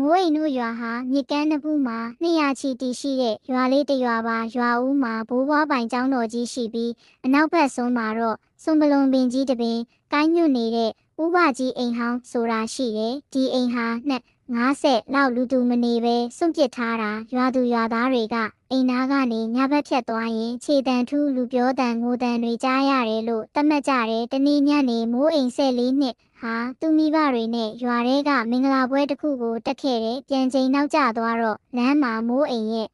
မိုးအိမ်တို့ရွာဟာမြစ်ကမ်းနှစ်ခုမှာ200ချီတီရှိတဲ့ရွာလေးတစ်ရွာပါရွာဦးမှာဘိုးဘွားပိုင်ကျောင်းတော်ကြီးရှိပြီးအနောက်ဘက်ဆုံးမှာတော့စွန်ပလွန်ပင်ကြီးတစ်ပင်ကိုင်းညွတ်နေတဲ့ဥပကြီးအိမ်ဟောင်းဆိုတာရှိတယ်ဒီအိမ်ဟာနှစ် 90လောက်လူသူမနေပဲစွန့်ပစ်ထားတာရွာသူရွာသားတွေကအိမ်သားကနေညဘက်ဖြတ်သွားရင်ခြေတံထူးလူပြောတန်ငိုတန်တွေကြားရတယ်လို့သတ်မှတ်ကြတယ်တနေ့ညနေမိုးအိမ်ဆက်လေးနှစ်ဟာသူမိဘတွေနဲ့ရွာထဲကမင်္ဂလာပွဲတစ်ခုကိုတက်ခဲ့တယ်ပြန်ချိန်နောက်ကျသွားတော့လမ်းမှာမိုးအိမ်ရဲ့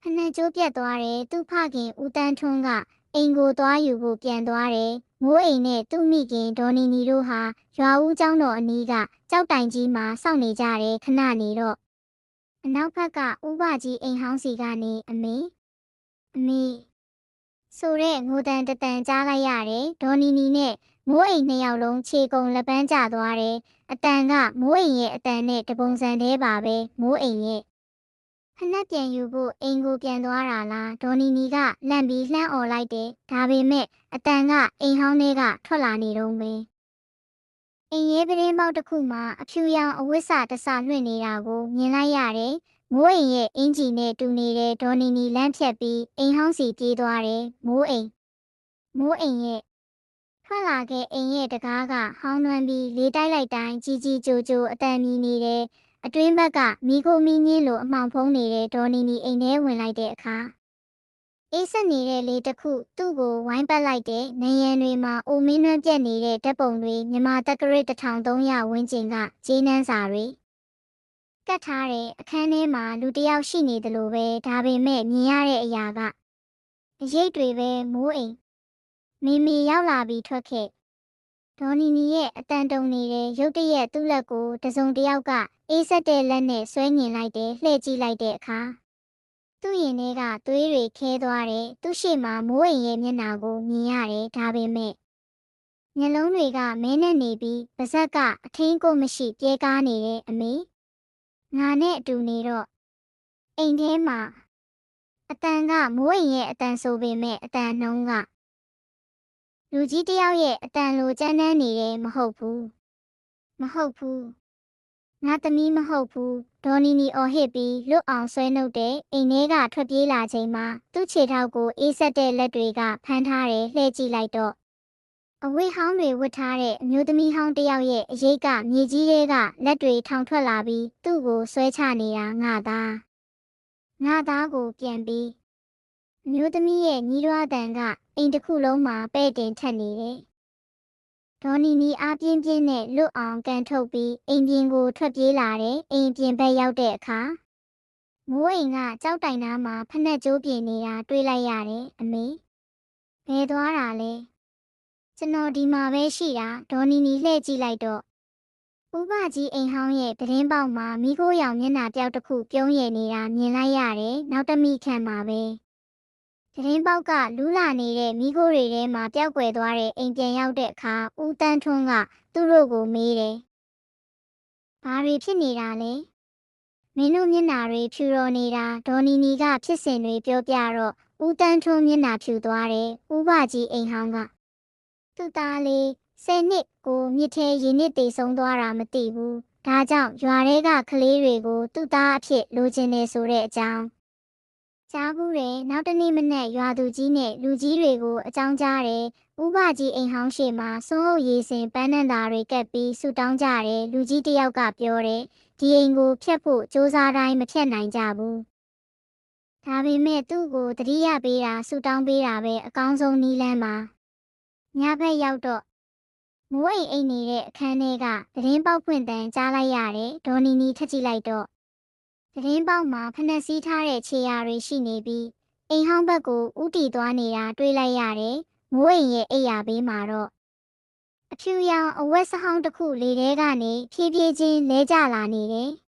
ဖနှက်ကျိုးပြတ်သွားတယ်သူ့ဖခင်ဦးတန်းထွန်းက အိမ်ကိုသွားယူဖို့ပြန်သွားတယ်မိုးအိမ်နဲ့သူ့မိခင်ဒေါ်နီနီတို့ဟာရွာဦးကျောင်းတော်အနီးကကြောက်တိုင်ကြီးမှာစောင့်နေကြတယ်ခဏနေတော့အနောက်ဘက်ကဥပကြီးအိမ်ဟောင်းစီကနေအမေအမေဆိုတဲ့ငိုတန်တတန်ကြားလိုက်ရတယ်ဒေါ်နီနီနဲ့မိုးအိမ်နှစ်ယောက်လုံးခြေကုံလက်ပန်းကျသွားတယ်အတန်ကမိုးအိမ်ရဲ့အတန်နဲ့တပုံစံတည်းပါပဲမိုးအိမ်ရဲ့ ဖနက်ပြန်ယူဖို့အိမ်ကိုပြန်သွားတာလားဒေါ်နီနီကလန့်ပြီးလှမ်းអော်လိုက်တယ်ဒါပေမဲ့အတန်ကအိမ်ဟောင်းထဲကထွက်လာနေတော့ပဲအိမ်ရဲပရင်းပေါက်တစ်ခုမှာအဖြူရောင်အဝတ်စာတစ်စလွှင့်နေတာကိုမြင်လိုက်ရတယ်မိုးအိမ်ရဲ့အင်ဂျီနဲ့တူနေတဲ့ဒေါ်နီနီလမ်းဖြတ်ပြီးအိမ်ဟောင်းစီပြေးသွားတယ်မိုးအိမ်မိုးအိမ်ရဲ့ထွက်လာခဲ့အိမ်ရဲ့တကားကဟောင်းနှွမ်းပြီးလေးတိုက်လိုက်တိုင်းကြီးကြီးကြိုကြိုအတန်မြည်နေတယ် အတွင်းဘက်ကမိခိုမီညင်းလိုအမှောင်ဖုံးနေတဲ့ဒေါ်နီနီအိမ်ထဲဝင်လိုက်တဲ့အခါအေးဆက်နေတဲ့လေတစ်ခုသူ့ကိုဝိုင်းပတ်လိုက်တဲ့နေရန်တွေမှာအိုမင်းနှွမ်းပြက်နေတဲ့ဓာတ်ပုံတွေမြမတက္ကရစ်1300ဝန်းကျင်ကဂျင်းနှန်းစာတွေကတ်ထားတဲ့အခန်းထဲမှာလူတစ်ယောက်ရှိနေတယ်လို့ပဲဒါပေမဲ့မြင်ရတဲ့အရာကအရေးတွေပဲမိုးအိမ်မိမိရောက်လာပြီးထွက်ခဲ့ ဒေါ်နီနီရဲ့အတန်တုံနေတဲ့ရုတ်တရက်သူ့လက်ကိုတစုံတစ်ယောက်ကအေးဆက်တဲ့လက်နဲ့ဆွဲငင်လိုက်တယ်လှည့်ကြည့်လိုက်တဲ့အခါသူ့ရင်ထဲကသွေးတွေခဲသွားတယ်သူ့ရှေ့မှာမိုးအိမ်ရဲ့မျက်နှာကိုမြင်ရတယ်ဒါပေမဲ့မျက်လုံးတွေကမဲနဲ့နေပြီးပါးစပ်ကအထင်းကိုမရှိပြဲကားနေတဲ့အမေငါနဲ့အတူနေတော့အိမ်ထဲမှာအတန်ကမိုးအိမ်ရဲ့အတန်ဆိုပေမဲ့အတန်နှုံးက လူကြီးတယောက်ရဲ့အတန်လိုကြမ်းတမ်းနေတယ်မဟုတ်ဘူးမဟုတ်ဘူးငါသမီးမဟုတ်ဘူးဒေါ်နီနီအော်ဟစ်ပြီးလွတ်အောင်ဆွဲနှုတ်တဲ့အိမ်ထဲကထွက်ပြေးလာချိန်မှာသူ့ခြေထောက်ကိုအေးဆက်တဲ့လက်တွေကဖမ်းထားတယ်လှည့်ကြည့်လိုက်တော့အဝိဟောင်းတွေဝတ်ထားတဲ့အမျိုးသမီးဟောင်းတယောက်ရဲ့အရေးကမြေကြီးတွေကလက်တွေထောင်ထွက်လာပြီးသူ့ကိုဆွဲချနေတာငါသားငါသားကိုပြန်ပြီးအ မျိုးသမီးရဲ့ညီးရွားတန်ကအိမ်တစ်ခုလုံးမှာပဲ့တင်ထက်နေတယ်ဒေါ်နီနီအားပြင်းပြင်းနဲ့လွတ်အောင်ကန်ထုတ်ပြီးအိမ်ပြင်ကိုထွက်ပြေးလာတယ်အိမ်ပြင်ဘက်ရောက်တဲ့အခါမိုးအိမ်ကကြောက်တိုင်သားမှာဖက်နှက်ကျိုးပြင်နေတာတွေ့လိုက်ရတယ်အမေဘယ်သွားတာလဲကျွန်တော်ဒီမှာပဲရှိတာဒေါ်နီနီလှည့်ကြည့်လိုက်တော့ဥပကြီးအိမ်ဟောင်းရဲ့ပတင်းပေါက်မှာမိခိုးရောင်မျက်နှာပြောက်တစ်ခုပြုံးရည်နေတာမြင်လိုက်ရတယ်နောက်တမိခန့်မှာပဲ တရင်ပေါက်ကလူးလာနေတဲ့မိခိုးတွေထဲမှာပျောက်ကွယ်သွားတဲ့အိမ်ပြန်ရောက်တဲ့အခါဦးတန်းထွန်းကသူ့တို့ကိုမေးတယ်။ဘာတွေဖြစ်နေတာလဲ။မင်းတို့မျက်နှာတွေဖြူတော်နေတာဒေါ်နီနီကဖြစ်စဉ်တွေပြောပြတော့ဦးတန်းထွန်းမျက်နှာဖြူသွားတယ်။ဦးဘကြီးအိမ်ဟောင်းကသူ့သားလေးဆယ်နှစ်ကိုမြစ်ထဲရင်နစ်တေဆုံးသွားတာမသိဘူး။ဒါကြောင့်ရွာထဲကကလေးတွေကိုသူ့သားအဖြစ်လိုချင်နေဆိုတဲ့အကြောင်း ကြားဘူးတယ်နောက်တနေ့မနက်ရွာသူကြီးနဲ့လူကြီးတွေကိုအကြောင်းကြားတယ်ဥပကြီးအိမ်ဟောင်းရှိမှာစွန်းဟုတ်ရေးစင်ပန်းနန္တာတွေကပ်ပြီးဆူတောင်းကြတယ်လူကြီးတယောက်ကပြောတယ်ဒီအိမ်ကိုဖျက်ဖို့စ조사တိုင်းမဖျက်နိုင်ကြဘူးဒါပေမဲ့သူ့ကိုတတိယပေးတာဆူတောင်းပေးတာပဲအကောင်းဆုံးနီးလန်းပါညဘက်ရောက်တော့မိုးအိမ်အိမ်နေတဲ့အခန်းထဲကသတင်းပေါက်ဖွင့်တန်းကြားလိုက်ရတယ်ဒေါ်နီနီထက်ကြည့်လိုက်တော့ သတင်းပေါက်မှာဖနက်စည်းထားတဲ့ခြေရာတွေရှိနေပြီးအိမ်ဟောင်းဘက်ကိုဥတီသွားနေတာတွေ့လိုက်ရတယ်။မိုးအိမ်ရဲ့အိယာဘေးမှာတော့အဖြူရောင်အဝတ်စဟောင်းတစ်ခုလေထဲကနေဖြည်းဖြည်းချင်းလဲကျလာနေတယ်။